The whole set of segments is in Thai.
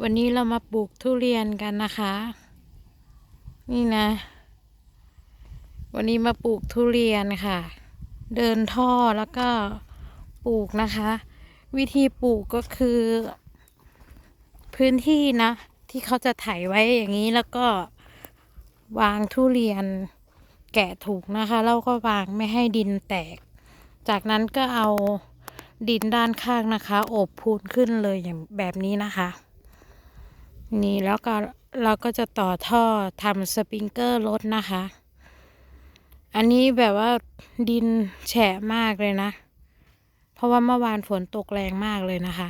วันนี้เรามาปลูกทุเรียนกันนะคะ นี่นะ วันนี้มาปลูกทุเรียนค่ะ เดินท่อแล้วก็ปลูกนะคะ วิธีปลูกก็คือ พื้นที่นะ ที่เขาจะไถไว้อย่างนี้แล้วก็วางทุเรียนแกะถูกนะคะ แล้วก็วางไม่ให้ดินแตก จากนั้นก็เอาดินด้านข้างนะคะ อบพูนขึ้นเลยอย่างแบบนี้นะคะ นี่แล้วก็เราก็จะต่อท่อทำสปริงเกอร์รถนะคะ อันนี้แบบว่าดินแฉะมากเลยนะ เพราะว่าเมื่อวานฝนตกแรงมากเลยนะคะ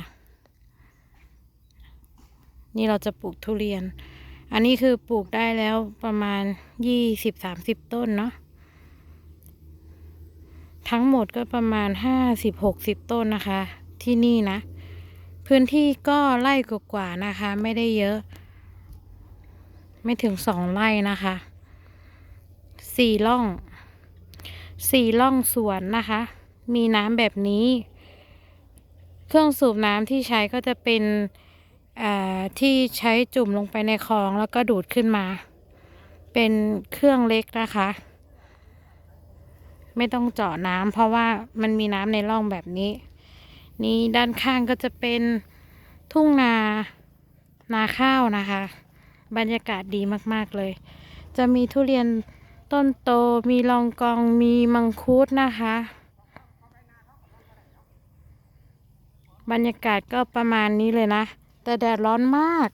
นี่เราจะปลูกทุเรียน อันนี้คือปลูกได้แล้วประมาณยี่สิบสามสิบต้นเนาะ ทั้งหมดก็ประมาณห้าสิบหกสิบต้นนะคะ ที่นี่นะ พื้นที่ก็ไร่กว่าๆนะคะ ไม่ได้เยอะ ไม่ถึงสองไร่นะคะสี่ร่องสี่ร่องสวนนะคะ มีน้ำแบบนี้ เครื่องสูบน้ำที่ใช้ก็จะเป็นที่ใช้จุ่มลงไปในคลองแล้วก็ดูดขึ้นมา เป็นเครื่องเล็กนะคะ ไม่ต้องเจาะน้ำเพราะว่ามันมีน้ำในร่องแบบนี้ นี่ด้านข้างก็จะเป็นทุ่งนานาข้าวนะคะ บรรยากาศดีมากๆเลย จะมีทุเรียนต้นโตมีลองกองมีมังคุดนะคะ บรรยากาศก็ประมาณนี้เลยนะ แต่แดดร้อนมาก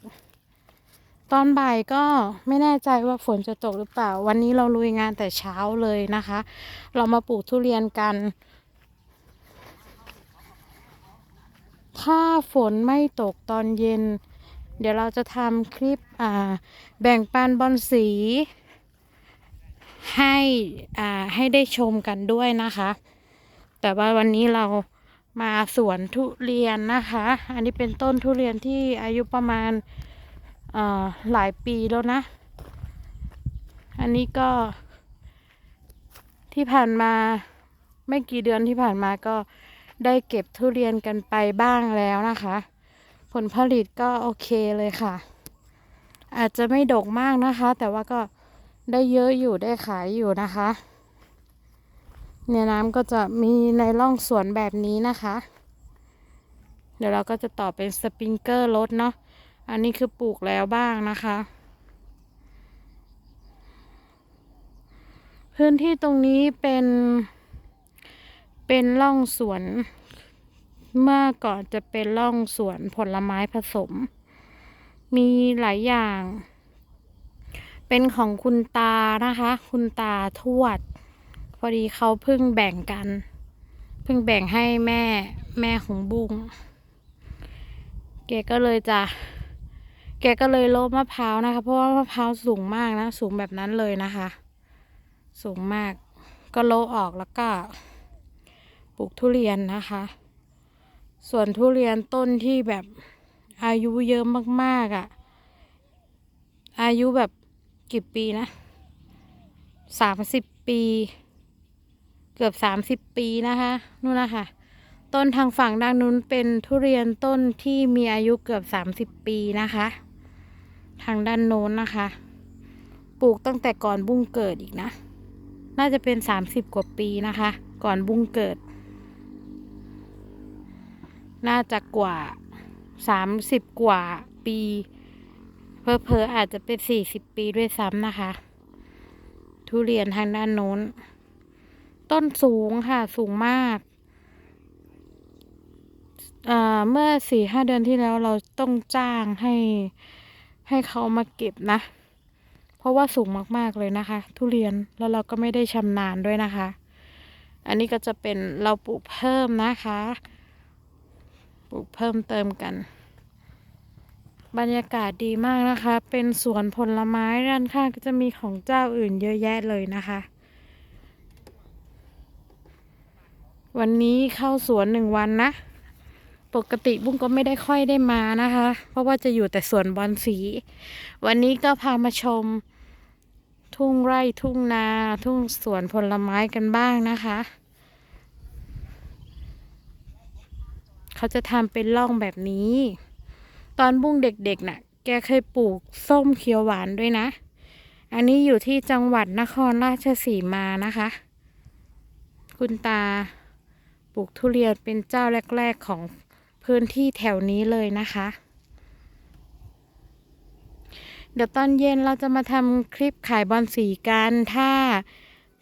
ตอนบ่ายก็ไม่แน่ใจว่าฝนจะตกหรือเปล่า วันนี้เราลุยงานแต่เช้าเลยนะคะ เรามาปลูกทุเรียนกัน ถ้าฝนไม่ตกตอนเย็น เดี๋ยวเราจะทำคลิปแบ่งปันบอนสี ให้ให้ได้ชมกันด้วยนะคะ แต่ว่าวันนี้เรามาสวนทุเรียนนะคะ อันนี้เป็นต้นทุเรียนที่อายุประมาณาหลายปีแล้วนะ อันนี้ก็ที่ผ่านมาไม่กี่เดือนที่ผ่านมาก็ ได้เก็บทุเรียนกันไปบ้างแล้วนะคะ ผลผลิตก็โอเคเลยค่ะ อาจจะไม่ดกมากนะคะ แต่ว่าก็ได้เยอะอยู่ได้ขายอยู่นะคะเนี่ยน้ำก็จะมีในร่องสวนแบบนี้นะคะ เดี๋ยวเราก็จะต่อเป็นสปริงเกอร์รถเนาะอันนี้คือปลูกแล้วบ้างนะคะ พื้นที่ตรงนี้เป็น เป็นร่องสวน เมื่อก่อนจะเป็นร่องสวนผลไม้ผสม มีหลายอย่าง เป็นของคุณตานะคะ คุณตาทวด พอดีเขาเพิ่งแบ่งกัน เพิ่งแบ่งให้แม่แม่ของบุ้งแกก็เลยจะแกก็เลยโลบมะพร้าวนะคะ เพราะว่ามะพร้าวสูงมากนะ สูงแบบนั้นเลยนะคะ สูงมากก็โลออกแล้วก็ ลูกทุเรียนนะคะ ส่วนทุเรียนต้นที่แบบอายุเยอะมากๆอะ่ะ อายุแบบกี่ปีนะสามสิบปี เกือบสามสิบปีนะคะนู่นนะคะต้นทางฝั่งด้านนู้นเป็นทุเรียนต้นที่มีอายุเกือบสามสิบปีนะคะ ทางด้านโน้นนะคะ ปลูกตั้งแต่ก่อนบุ้งเกิดอีกนะ น่าจะเป็นสามสิบกว่าปีนะคะ ก่อนบุ้งเกิด น่าจะกว่าสามสิบกว่าปีเพอเพออาจจะเป็นสี่สิบปีด้วยซ้ำนะคะ ทุเรียนทางด้านโน้น ต้นสูงค่ะสูงมากเอ่อเมื่อสี่ห้าเดือนที่แล้วเราต้องจ้างให้ให้เขามาเก็บนะ เพราะว่าสูงมากๆเลยนะคะ ทุเรียนแล้วเราก็ไม่ได้ชำนาญด้วยนะคะ อันนี้ก็จะเป็นเราปลูกเพิ่มนะคะ ปลูกเพิ่มเติมกัน บรรยากาศดีมากนะคะ เป็นสวนผลไม้ด้านข้างก็จะมีของเจ้าอื่นเยอะแยะเลยนะคะ วันนี้เข้าสวนหนึ่งวันนะ ปกติบุ้งก็ไม่ได้ค่อยได้มานะคะ เพราะว่าจะอยู่แต่สวนบอนสี วันนี้ก็พามาชม ทุ่งไร่ทุ่งนา ทุ่งสวนผลไม้กันบ้างนะคะ เขาจะทำเป็นร่องแบบนี้ ตอนบุ้งเด็กๆน่ะ แกเคยปลูกส้มเขียวหวานด้วยนะ อันนี้อยู่ที่จังหวัดนครราชสีมานะคะ คุณตาปลูกทุเรียนเป็นเจ้าแรก ๆของพื้นที่แถวนี้เลยนะคะ เดี๋ยวตอนเย็นเราจะมาทำคลิปขายบอลสีกันถ้า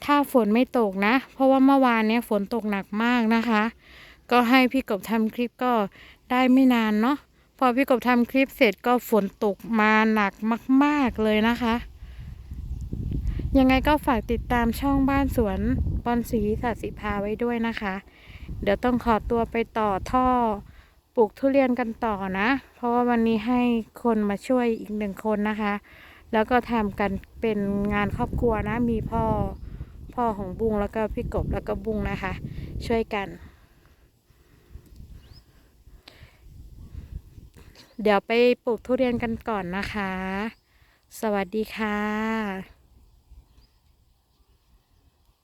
ถ้าฝนไม่ตกนะ เพราะว่าเมื่อวานเนี้ยฝนตกหนักมากนะคะ ก็ให้พี่กบทำคลิปก็ได้ไม่นานเนาะพอพี่กบทำคลิปเสร็จก็ฝนตกมาหนักมาก ๆเลยนะคะ ยังไงก็ฝากติดตามช่องบ้านสวนบอนสีสัตสิภาไว้ด้วยนะคะ เดี๋ยวต้องขอตัวไปต่อท่อปลูกทุเรียนกันต่อนะ เพราะว่าวันนี้ให้คนมาช่วยอีกหนึ่งคนนะคะ แล้วก็ทำกันเป็นงานครอบครัวนะ มีพ่อพ่อของบุ้งแล้วก็พี่กบแล้วก็บุ้งนะคะ ช่วยกัน เดี๋ยวไปปลูกทุเรียนกันก่อนนะคะ สวัสดีค่ะ